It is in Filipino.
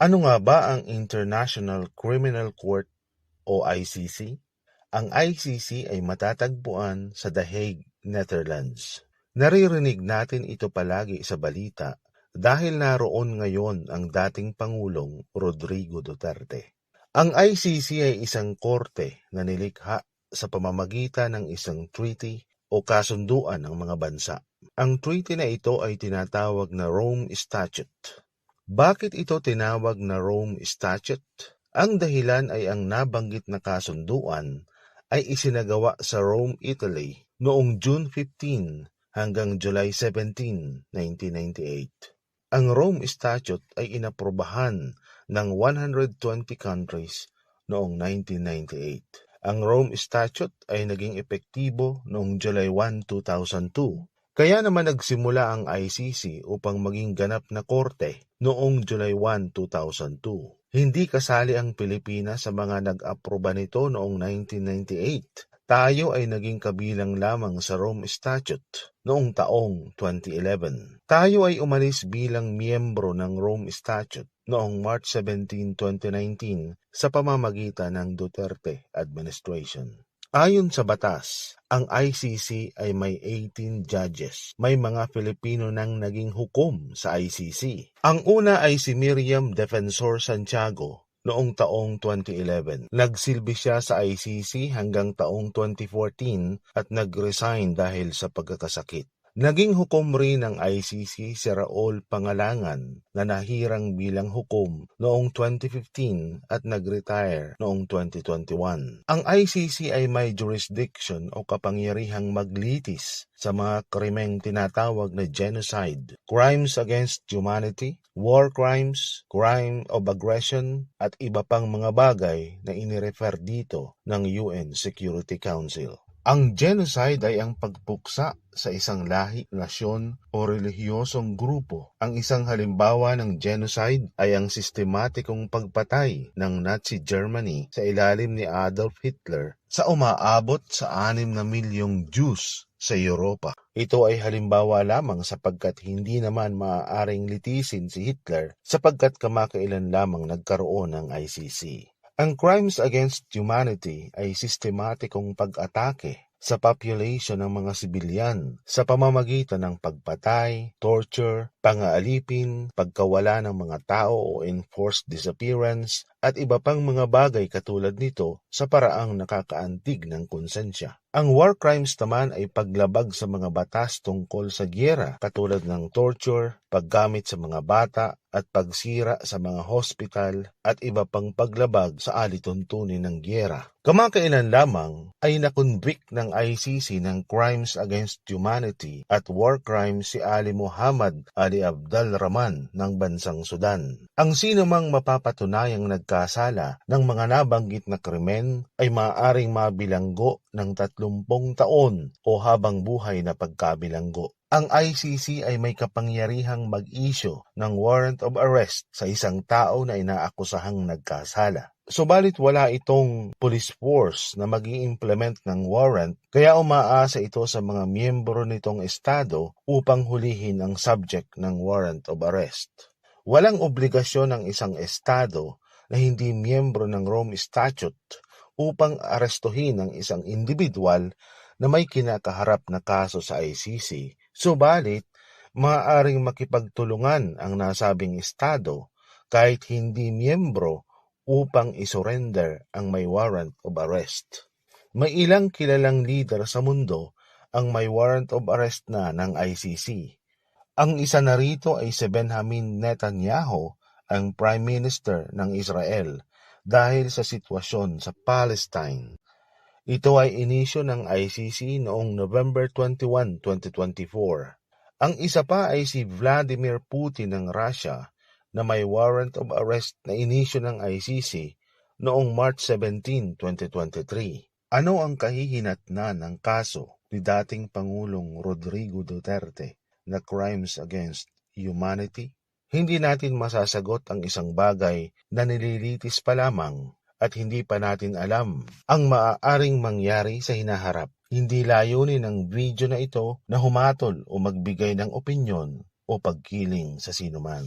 Ano nga ba ang International Criminal Court o ICC? Ang ICC ay matatagpuan sa The Hague, Netherlands. Naririnig natin ito palagi sa balita dahil naroon ngayon ang dating Pangulong Rodrigo Duterte. Ang ICC ay isang korte na nilikha sa pamamagitan ng isang treaty o kasunduan ng mga bansa. Ang treaty na ito ay tinatawag na Rome Statute. Bakit ito tinawag na Rome Statute? Ang dahilan ay ang nabanggit na kasunduan ay isinagawa sa Rome, Italy noong June 15 hanggang July 17, 1998. Ang Rome Statute ay inaprobahan ng 120 countries noong 1998. Ang Rome Statute ay naging epektibo noong July 1, 2002 kaya naman nagsimula ang ICC upang maging ganap na korte noong July 1, 2002. Hindi kasali ang Pilipinas sa mga nag-aproba nito noong 1998. Tayo ay naging kabilang lamang sa Rome Statute noong taong 2011. Tayo ay umalis bilang miyembro ng Rome Statute noong March 17, 2019 sa pamamagitan ng Duterte administration. Ayon sa batas, ang ICC ay may 18 judges. May mga Filipino nang naging hukom sa ICC. Ang una ay si Miriam Defensor Santiago noong taong 2011. Nagsilbi siya sa ICC hanggang taong 2014 at nag-resign dahil sa pagkakasakit. Naging hukom rin ng ICC si Raul Pangalangan na nahirang bilang hukom noong 2015 at nag-retire noong 2021. Ang ICC ay may jurisdiction o kapangyarihang maglitis sa mga krimeng tinatawag na genocide, crimes against humanity, war crimes, crime of aggression, at iba pang mga bagay na inirefer dito ng UN Security Council. Ang genocide ay ang pagpuksa sa isang lahi, nasyon o relihiyosong grupo. Ang isang halimbawa ng genocide ay ang sistematikong pagpatay ng Nazi Germany sa ilalim ni Adolf Hitler sa umaabot sa anim na milyong Jews sa Europa. Ito ay halimbawa lamang sapagkat hindi naman maaaring litisin si Hitler sapagkat kamakailan lamang nagkaroon ng ICC. Ang crimes against humanity ay sistematikong pag-atake sa population ng mga sibilyan sa pamamagitan ng pagpatay, torture, pangaalipin, pagkawala ng mga tao o enforced disappearance, at iba pang mga bagay katulad nito sa paraang nakakaantig ng konsensya. Ang war crimes naman ay paglabag sa mga batas tungkol sa gyera katulad ng torture, paggamit sa mga bata, at pagsira sa mga hospital at iba pang paglabag sa alituntunin ng gyera. Kamakailan lamang ay nakonvict ng ICC ng Crimes Against Humanity at War Crimes si Ali Muhammad Ali Abdal Rahman ng bansang Sudan. Ang sino mang mapapatunayang nagkasala ng mga nabanggit na krimen ay maaaring mabilanggo ng 30 taon o habang buhay na pagkabilanggo. Ang ICC ay may kapangyarihang mag-issue ng warrant of arrest sa isang tao na inaakusahang nagkasala. Subalit wala itong police force na mag implement ng warrant kaya umaasa ito sa mga miyembro nitong estado upang hulihin ang subject ng warrant of arrest. Walang obligasyon ng isang estado na hindi miyembro ng Rome Statute upang arestuhin ang isang individual na may kinakaharap na kaso sa ICC Subalit, maaaring makipagtulungan ang nasabing estado kahit hindi miyembro upang isurrender ang may warrant of arrest. May ilang kilalang leader sa mundo ang may warrant of arrest na ng ICC. Ang isa na rito ay si Benjamin Netanyahu, ang Prime Minister ng Israel, dahil sa sitwasyon sa Palestine. Ito ay inisyo ng ICC noong November 21, 2024. Ang isa pa ay si Vladimir Putin ng Russia na may warrant of arrest na inisyo ng ICC noong March 17, 2023. Ano ang kahihinatnan ng kaso ni dating Pangulong Rodrigo Duterte na crimes against humanity? Hindi natin masasagot ang isang bagay na nililitis pa lamang at hindi pa natin alam ang maaaring mangyari sa hinaharap. Hindi layunin ng video na ito na humatol o magbigay ng opinyon o pagkiling sa sinuman.